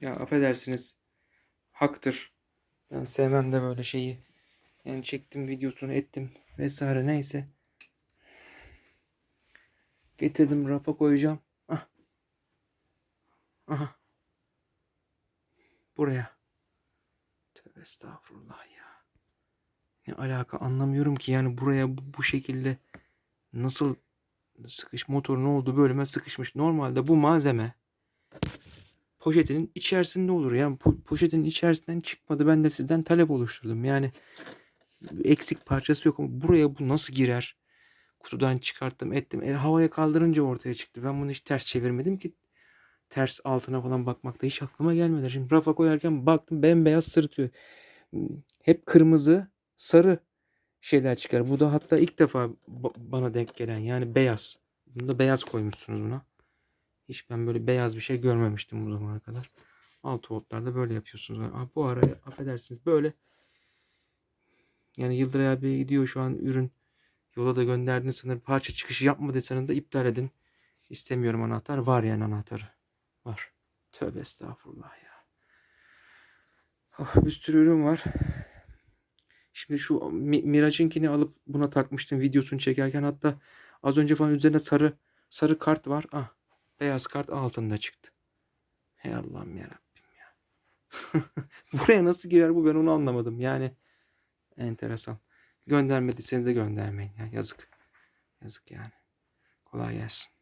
Ya affedersiniz. Haktır. Ben sevmem de böyle şeyi. Yani çektim videosunu ettim vesaire neyse. Getirdim rafa koyacağım. Ah. Aha. Buraya. Tövbe estağfurullah ya. Ne alaka anlamıyorum ki yani buraya bu, bu şekilde nasıl sıkış motor ne oldu bölüme sıkışmış. Normalde bu malzeme poşetinin içerisinde olur. Yani po- poşetin içerisinden çıkmadı. Ben de sizden talep oluşturdum. Yani eksik parçası yok ama buraya bu nasıl girer? Kutudan çıkarttım ettim. E, havaya kaldırınca ortaya çıktı. Ben bunu hiç ters çevirmedim ki. Ters altına falan bakmakta hiç aklıma gelmedi. Şimdi rafa koyarken baktım bembeyaz sırıtıyor. Hep kırmızı, sarı şeyler çıkar. Bu da hatta ilk defa ba- bana denk gelen yani beyaz. Bunda beyaz koymuşsunuz buna. Hiç ben böyle beyaz bir şey görmemiştim bu zamana kadar. 6 voltlarda böyle yapıyorsunuz. Aa, bu ara affedersiniz böyle yani Yıldıray abi gidiyor şu an ürün yola da gönderdiniz sanırım parça çıkışı yapma deseniz de iptal edin. İstemiyorum anahtar. Var yani anahtarı. Var. Tövbe estağfurullah ya. Ah, bir sürü ürün var. Şimdi şu Mi- Mirage'inkini alıp buna takmıştım videosunu çekerken hatta az önce falan üzerine sarı sarı kart var. Ah beyaz kart altında çıktı. Hey Allah'ım yarabbim ya. Buraya nasıl girer bu ben onu anlamadım. Yani enteresan. Göndermediyseniz de göndermeyin ya yazık. Yazık yani. Kolay gelsin.